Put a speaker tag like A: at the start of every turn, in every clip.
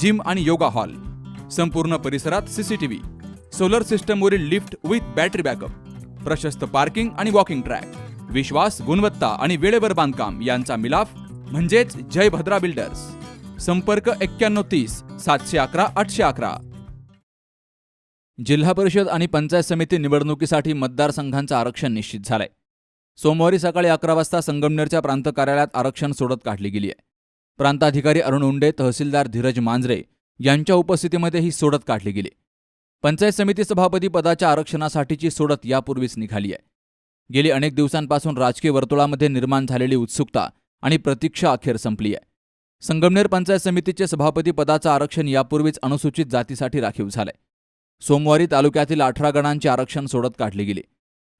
A: Gym आणि yoga hall. संपूर्ण परिसरात सीसीटीव्ही सोलर सिस्टमवरील लिफ्ट विथ बॅटरी बॅकअप. प्रशस्त पार्किंग आणि वॉकिंग ट्रॅक. विश्वास गुणवत्ता आणि वेळेवर बांधकाम यांचा मिलाफ म्हणजेच जय भद्रा बिल्डर्स. संपर्क एक्क्याण्णव तीस सातशे अकरा आठशे अकरा. जिल्हा परिषद आणि पंचायत समिती निवडणुकीसाठी मतदारसंघांचं आरक्षण निश्चित झालंय. सोमवारी सकाळी अकरा वाजता संगमनेरच्या प्रांत कार्यालयात आरक्षण सोडत काढली गेली आहे प्रांताधिकारी अरुण उंडे तहसीलदार धीरज मांजरे यांच्या उपस्थितीमध्ये ही सोडत काढली गेली. पंचायत समिती सभापती पदाच्या आरक्षणासाठीची सोडत यापूर्वीच निघाली आहे. गेली अनेक दिवसांपासून राजकीय वर्तुळामध्ये निर्माण झालेली उत्सुकता आणि प्रतीक्षा अखेर संपली आहे. संगमनेर पंचायत समितीचे सभापती पदाचं आरक्षण यापूर्वीच अनुसूचित जातीसाठी राखीव झालंय. सोमवारी तालुक्यातील अठरा गणांची आरक्षण सोडत काढली गेली.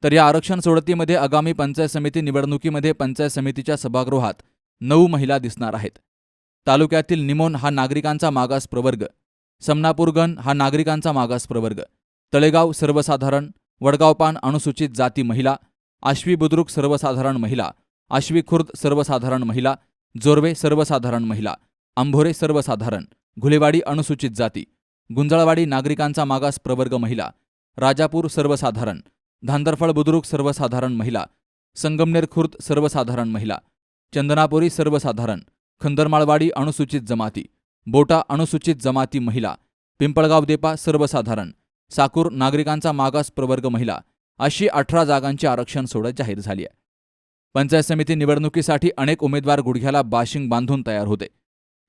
A: तर या आरक्षण सोडतीमध्ये आगामी पंचायत समिती निवडणुकीमध्ये पंचायत समितीच्या सभागृहात नऊ महिला दिसणार आहेत. तालुक्यातील निमोन हा नागरिकांचा मागास प्रवर्ग. समनापूरगण हा नागरिकांचा मागास प्रवर्ग. तळेगाव सर्वसाधारण वडगावपान अनुसूचित जाती महिला आश्वी बुद्रुक सर्वसाधारण महिला आश्वी खुर्द सर्वसाधारण महिला जोरवे सर्वसाधारण महिला आंभोरे सर्वसाधारण घुलेवाडी अनुसूचित जाती गुंजळवाडी नागरिकांचा मागास प्रवर्ग महिला राजापूर सर्वसाधारण धांदरफळ बुद्रुक सर्वसाधारण महिला संगमनेर खुर्द सर्वसाधारण महिला चंदनापुरी सर्वसाधारण खंदरमाळवाडी अनुसूचित जमाती बोटा अनुसूचित जमाती महिला पिंपळगाव देपा सर्वसाधारण साकूर नागरिकांचा मागास प्रवर्ग महिला अशी अठरा जागांची आरक्षण सोडत जाहीर झाली आहे. पंचायत समिती निवडणुकीसाठी अनेक उमेदवार गुडघ्याला बाशिंग बांधून तयार होते.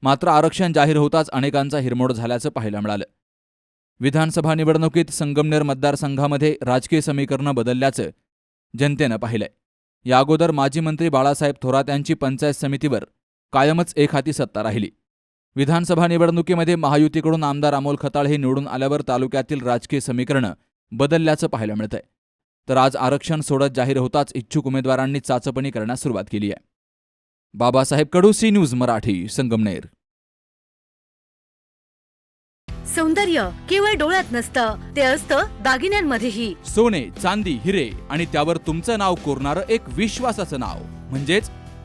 A: मात्र आरक्षण जाहीर होताच अनेकांचा हिरमोड झाल्याचं पाहायला मिळालं. विधानसभा निवडणुकीत संगमनेर मतदारसंघामध्ये राजकीय समीकरणं बदलल्याचं जनतेनं पाहिलंय. या अगोदर माजी मंत्री बाळासाहेब थोरात यांची पंचायत समितीवर कायमच एक हाती सत्ता राहिली. विधानसभा निवडणुकीमध्ये महायुतीकडून आमदार अमोल खताळ हे निवडून आल्यावर तालुक्यातील राजकीय समीकरणं बदलल्याचं पाहायला मिळतंय. तर आज आरक्षण सोडत जाहीर होताच इच्छुक उमेदवारांनी चाचपणी करण्यास सुरुवात केली आहे. Babasaheb Kadu C news Marathi Sangamner.
B: सौंदर्य केवळ डोळ्यात नसतं ते असतं दागिन्यांमध्येही.
A: सोने चांदी हिरे आणि त्यावर तुमचं नाव कोरणारं एक विश्वासाचं नाव. म्हणजेच